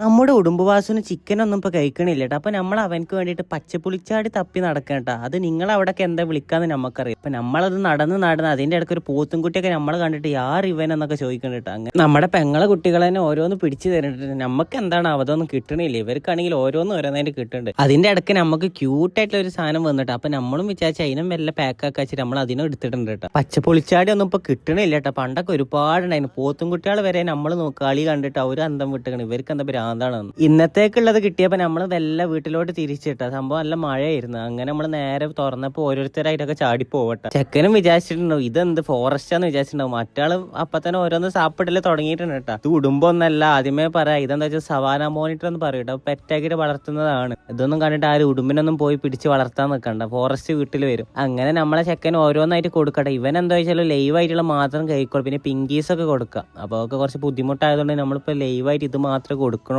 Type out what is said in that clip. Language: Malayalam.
നമ്മുടെ ഉടുമ്പുവാസുന് ചിക്കനൊന്നും ഇപ്പൊ കഴിക്കണില്ല കേട്ടോ അപ്പൊ നമ്മൾ അവനക്ക് വേണ്ടിയിട്ട് പച്ചപ്പുളിച്ചാടി തപ്പി നടക്കേണ്ട അത് നിങ്ങൾ അവിടെയൊക്കെ എന്താ വിളിക്കാന്ന് നമുക്കറിയാം അപ്പം നമ്മളത് നടന്ന് നടന്ന് അതിന്റെ ഇടയ്ക്ക് ഒരു പോത്തും കുട്ടിയൊക്കെ നമ്മൾ കണ്ടിട്ട് യാർ ഇവൻ എന്നൊക്കെ ചോദിക്കണ്ടിട്ട് അങ്ങനെ നമ്മുടെ പെങ്ങളെ കുട്ടികളെ തന്നെ ഓരോന്ന് പിടിച്ചു തരുന്നുണ്ട് നമുക്ക് എന്താണ് അവതൊന്നും കിട്ടണില്ല. ഇവർക്കാണെങ്കിൽ ഓരോന്നും ഓരോന്നായിട്ട് കിട്ടുന്നുണ്ട്. അതിന്റെ ഇടയ്ക്ക് നമുക്ക് ക്യൂട്ടായിട്ടുള്ള ഒരു സാധനം വന്നിട്ട് അപ്പൊ നമ്മളും വിചാരിച്ച അതിനും വല്ല പാക്കാക്കി വെച്ചിട്ട് നമ്മൾ അതിനും എടുത്തിട്ടുണ്ട് കേട്ടോ പച്ചപ്പുളിച്ചാടി ഒന്നും ഇപ്പൊ കിട്ടണില്ല കേട്ടോ പണ്ടൊക്കെ ഒരുപാടുണ്ടായിരുന്നു. പോത്തും കുട്ടികൾ വരെ നമ്മൾ കളി കണ്ടിട്ട് അവർ അന്തം വിട്ടുകയാണ് ഇവർക്ക് എന്താ ഭ്രാന്താണെന്ന് ഇന്നത്തേക്കുള്ളത് കിട്ടിയപ്പോൾ നമ്മൾ നല്ല വീട്ടിലോട്ട് തിരിച്ചിട്ട സംഭവം നല്ല മഴയായിരുന്നു. അങ്ങനെ നമ്മൾ നേരെ തുറന്നപ്പോൾ ഓരോരുത്തരായിട്ടൊക്കെ ചാടി പോവട്ടെ. ചെക്കനും വിചാരിച്ചിട്ടുണ്ടാവും ഇതെന്ത് ഫോറസ്റ്റാന്ന് വിചാരിച്ചിട്ടുണ്ടാവും. മറ്റാൾ അപ്പൊ തന്നെ ഓരോന്ന് സാപ്പിടൽ തുടങ്ങിയിട്ടുണ്ട് കേട്ടോ. ഇത് ഉടുമ്പൊന്നല്ല ആദ്യമേ പറയാ ഇതെന്താ വെച്ചാൽ സവാന മോണിറ്റർ എന്ന് പറയും കേട്ടോ. പെറ്റാക്കിട്ട് വളർത്തുന്നതാണ്. ഇതൊന്നും കണ്ടിട്ട് ആരും ഉടുമ്പിനൊന്നും പോയി പിടിച്ച് വളർത്താൻ നിൽക്കണ്ട ഫോറസ്റ്റ് വീട്ടിൽ വരും. അങ്ങനെ നമ്മളെ ചെക്കൻ ഓരോന്നായിട്ട് കൊടുക്കട്ടെ. ഇവൻ എന്താ വെച്ചാൽ ലൈവ് ആയിട്ടുള്ള മാത്രം കഴിക്കോളൂ പിന്നെ പിങ്കീസ് ഒക്കെ കൊടുക്കാം. അപ്പോൾ അതൊക്കെ കുറച്ച് ബുദ്ധിമുട്ടായതുകൊണ്ട് നമ്മളിപ്പോൾ ലൈവായിട്ട് ഇത് മാത്രമേ കൊടുക്കണുള്ളൂ.